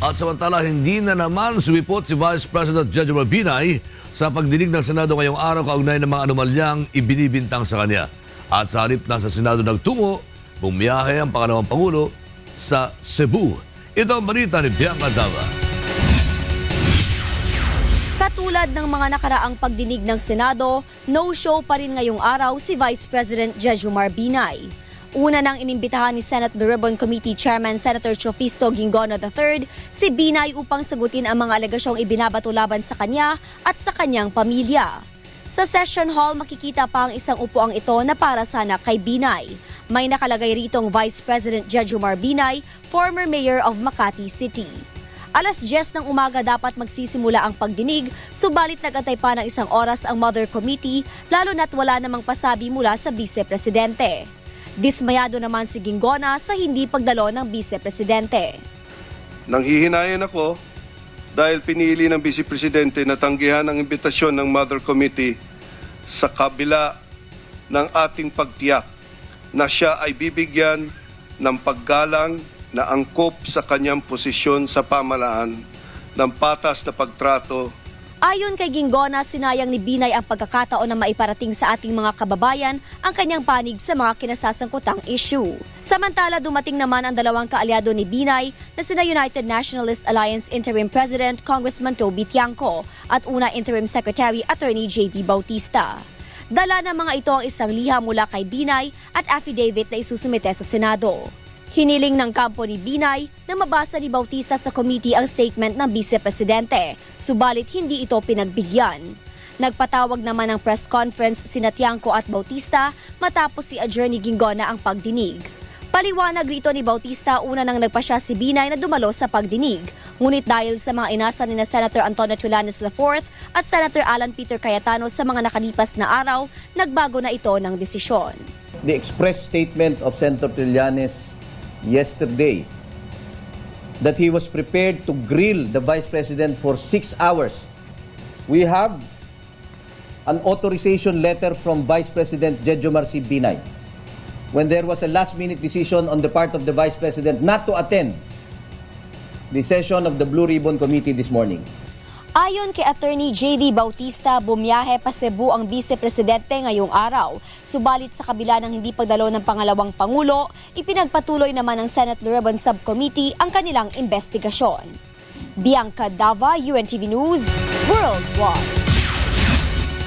At samantala, hindi na naman sumipot si Vice President Jejomar Binay sa pagdinig ng Senado ngayong araw kaugnay ng mga anomalyang ibinibintang sa kanya. At sa halip na sa Senado nagtungo, bumiyahe ang pangalawang Pangulo sa Cebu. Ito ang balita ni Bianca Dava. Katulad ng mga nakaraang pagdinig ng Senado, no-show pa rin ngayong araw si Vice President Jejomar Binay. Una nang inimbitahan ni Senate Ribbon Committee Chairman Senator Chofisto Gingono III si Binay upang sagutin ang mga alegasyong ibinabato laban sa kanya at sa kanyang pamilya. Sa session hall, makikita pa ang isang upuang ito na para sana kay Binay. May nakalagay ritong Vice President Jejomar Binay, former Mayor of Makati City. Alas 10 ng umaga dapat magsisimula ang pagdinig, subalit nagantay pa ng isang oras ang Mother Committee, lalo na't wala namang pasabi mula sa Vice Presidente. Dismayado naman si Gingona sa hindi pagdalo ng Vice Presidente. Nanghihinayan ako dahil pinili ng Vice Presidente na tanggihan ang imbitasyon ng Mother Committee sa kabila ng ating pagtiyak na siya ay bibigyan ng paggalang na angkop sa kanyang posisyon sa pamalaan ng patas na pagtrato Ayon kay Gingona, sinayang ni Binay ang pagkakataon na maiparating sa ating mga kababayan ang kanyang panig sa mga kinasasangkutang issue. Samantala, dumating naman ang dalawang kaalyado ni Binay na sina United Nationalist Alliance Interim President Congressman Toby Tiangco at una Interim Secretary Attorney J.V. Bautista. Dala ng mga ito ang isang liha mula kay Binay at affidavit na isusumite sa Senado. Hiniling ng kampo ni Binay na mabasa ni Bautista sa committee ang statement ng Vice Presidente, subalit hindi ito pinagbigyan. Nagpatawag naman ng press conference sina Tiangco at Bautista matapos si Attorney Gingona ang pagdinig. Paliwanag rito ni Bautista una nang nagpasya si Binay na dumalo sa pagdinig. Ngunit dahil sa mga inasa ni na Senator Antonio Tulanes IV at Senator Alan Peter Cayetano sa mga nakalipas na araw, nagbago na ito ng desisyon. the express statement of Senator Trillanes yesterday that he was prepared to grill the Vice President for six hours. We have an authorization letter from Vice President Jejomar C. Binay when there was a last-minute decision on the part of the Vice President not to attend the session of the Blue Ribbon Committee this morning. Ayon kay Attorney J.D. Bautista, bumiyahe pa Cebu ang Vice Presidente ngayong araw. Subalit sa kabila ng hindi pagdalo ng pangalawang Pangulo, ipinagpatuloy naman ng Senate Ribbon Subcommittee ang kanilang investigasyon. Bianca Dava, UNTV News, Worldwide.